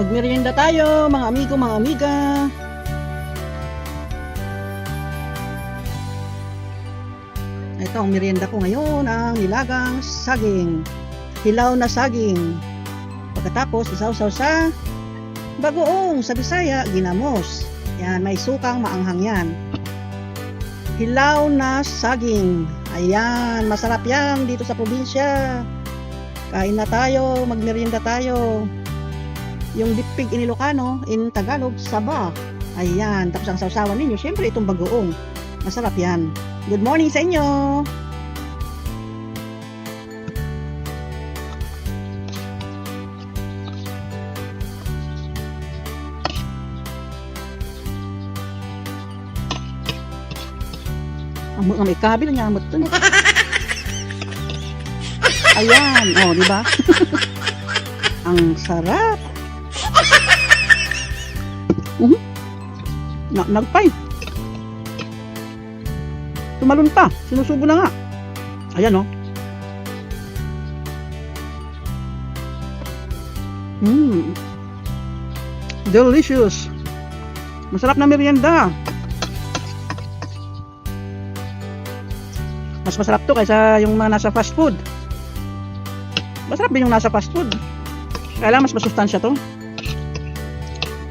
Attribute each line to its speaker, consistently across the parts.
Speaker 1: Magmerienda tayo, mga amigo, mga amiga. Ito ang merienda ko ngayon, ang nilagang saging. Hilaw na saging. Pagkatapos, isawsaw sa bagoong sa Bisaya, ginamos. Yan, may sukang maanghang yan. Hilaw na saging. Ayan, masarap yan dito sa probinsya. Kain na tayo, magmerienda tayo. Yung dipig in Ilocano, in Tagalog, saba. Ayan, tapos ang sausawan ninyo, syempre itong bagoong. Masarap yan. Good morning sa inyo! Ang ang may kabil niya amot to. Ayan, oh, di ba? ang sarap. Mhm. Na nagpay. Tumalon pa. Sinusubo na nga. Ayan, oh. Mmm. Delicious. Masarap na merienda. Mas masarap to kaysa yung mga nasa fast food. Masarap din yung nasa fast food. Kaya lang mas masustansya to.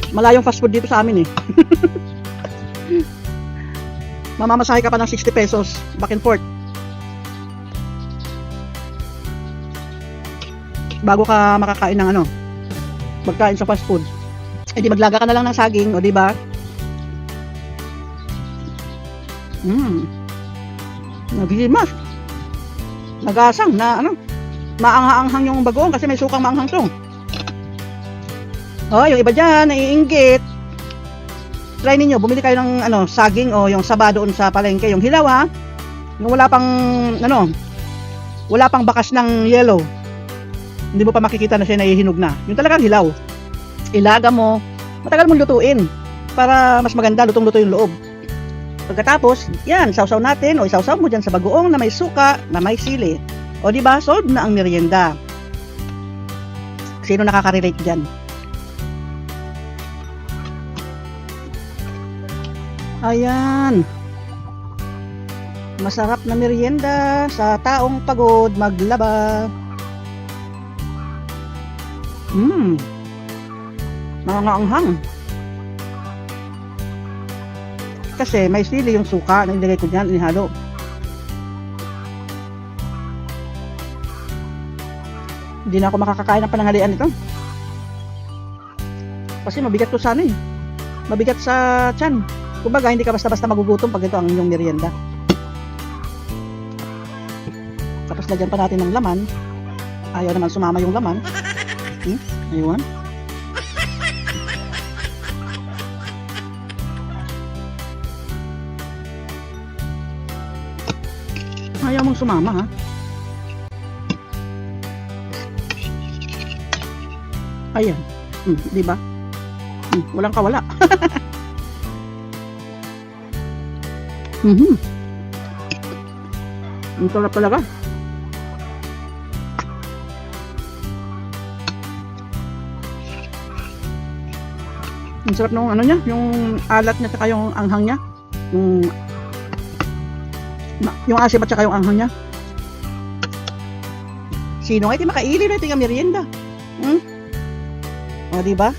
Speaker 1: Malayong fast food dito sa amin eh. Mamamasahe ka pa ng 60 pesos back and forth. Bago ka makakain ng ano, magkain sa fast food. Eh di maglaga ka na lang ng saging, o di ba? Mm. Nagimas. Nagasang na ano, maanghang yung bagoong kasi may sukang maanghang to. Oh, yung iba dyan, naiinggit. Try ninyo, bumili kayo ng ano, saging o yung saba doon sa palengke, yung hilaw ha. Yung wala pang, ano, wala pang bakas ng yellow. Hindi mo pa makikita na siya nahihinog na. Yung talagang hilaw. Ilaga mo, matagal mong lutuin para mas maganda, lutong-luto yung loob. Pagkatapos, yan, sausaw natin o isawsaw mo dyan sa bagoong na may suka, na may sili. O di ba, solve na ang merienda. Sino nakaka-relate dyan? Ayan. Masarap na merienda sa taong pagod maglaba. Hmm. Nangangaanghang. Kasi may sili yung suka na nilagay ko dyan, inihalo. Hindi na ako makakakain ng pananghalian ito. Kasi mabigat to sana eh. Mabigat sa tiyan. Kumbaga, hindi ka basta-basta magugutom pag ito ang inyong merienda. Tapos lagyan pa natin ng laman. Ayaw naman sumama yung laman. Hmm? Ayun. Ayaw mong sumama ha. Ayan. Hmm, di ba? Hmm, walang kawala. Mhm. Ang sarap talaga. Ang sarap nung ano niya, yung alat niya at yung anghang niya. Yung yung asim at saka yung anghang niya. Sino nga iti makaili na ito yung merienda? Hmm? O, di ba?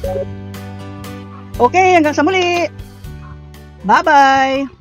Speaker 1: Okay, hanggang sa muli. Bye-bye.